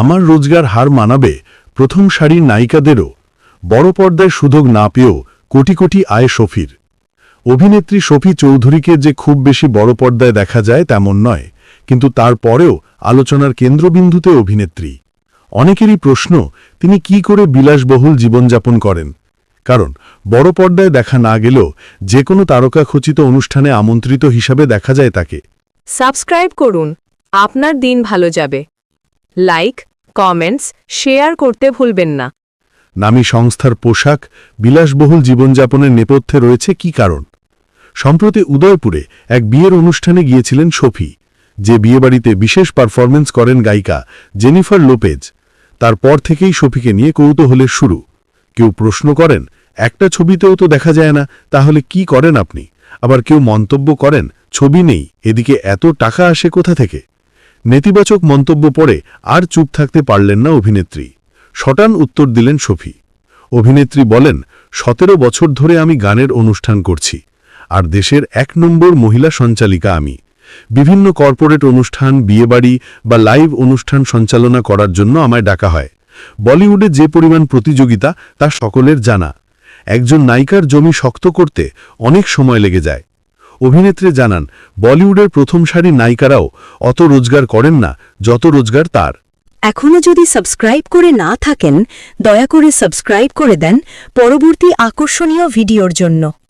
আমার রোজগার হার মানাবে, প্রথম সারির নায়িকাদেরও, বড় পর্দায় সুযোগ না পেয়েও কোটি কোটি আয় শফির অভিনেত্রী শফি চৌধুরীকে যে খুব বেশি বড় পর্দায় দেখা যায় তেমন নয়, কিন্তু তারপরেও আলোচনার কেন্দ্রবিন্দুতে অভিনেত্রী। অনেকেরই প্রশ্ন, তিনি কি করে বিলাসবহুল জীবনযাপন করেন? কারণ, বড় পর্দায় দেখা না গেলেও যে কোনো তারকা খচিত অনুষ্ঠানে আমন্ত্রিত হিসাবে দেখা যায় তাকে। সাবস্ক্রাইব করুন, আপনার দিন ভালো যাবে। লাইক কমেন্টস শেয়ার করতে ভুলবেন না। নামী সংস্থার পোশাক, বিলাসবহুল জীবনযাপনের নেপথ্যে রয়েছে কি কারণ? সম্প্রতি উদয়পুরে এক বিয়ের অনুষ্ঠানে গিয়েছিলেন শফি, যে বিয়েবাড়িতে বিশেষ পারফরমেন্স করেন গায়িকা জেনিফার লোপেজ। তারপর থেকেই শফিকে নিয়ে কৌতূহলের শুরু। কেউ প্রশ্ন করেন, একটা ছবিতেও তো দেখা যায় না, তাহলে কি করেন আপনি? আবার কেউ মন্তব্য করেন, ছবি নেই, এদিকে এত টাকা আসে কোথা থেকে? নেতিবাচক মন্তব্য পড়ে আর চুপ থাকতে পারলেন না অভিনেত্রী। শটান উত্তর দিলেন শফি। অভিনেত্রী বলেন, সতেরো বছর ধরে আমি গানের অনুষ্ঠান করছি, আর দেশের এক নম্বর মহিলা সঞ্চালিকা আমি। বিভিন্ন কর্পোরেট অনুষ্ঠান, বিয়েবাড়ি বা লাইভ অনুষ্ঠান সঞ্চালনা করার জন্য আমায় ডাকা হয়। বলিউডে যে পরিমাণ প্রতিযোগিতা, তা সকলের জানা। একজন নায়িকার জমি শক্ত করতে অনেক সময় লেগে যায়। অভিনেত্রী জানান, বলিউডের প্রথম সারির নায়িকারাও অত রোজগার করেন না, যত রোজগার তার। এখনও যদি সাবস্ক্রাইব করে না থাকেন, দয়া করে সাবস্ক্রাইব করে দেন পরবর্তী আকর্ষণীয় ভিডিওর জন্য।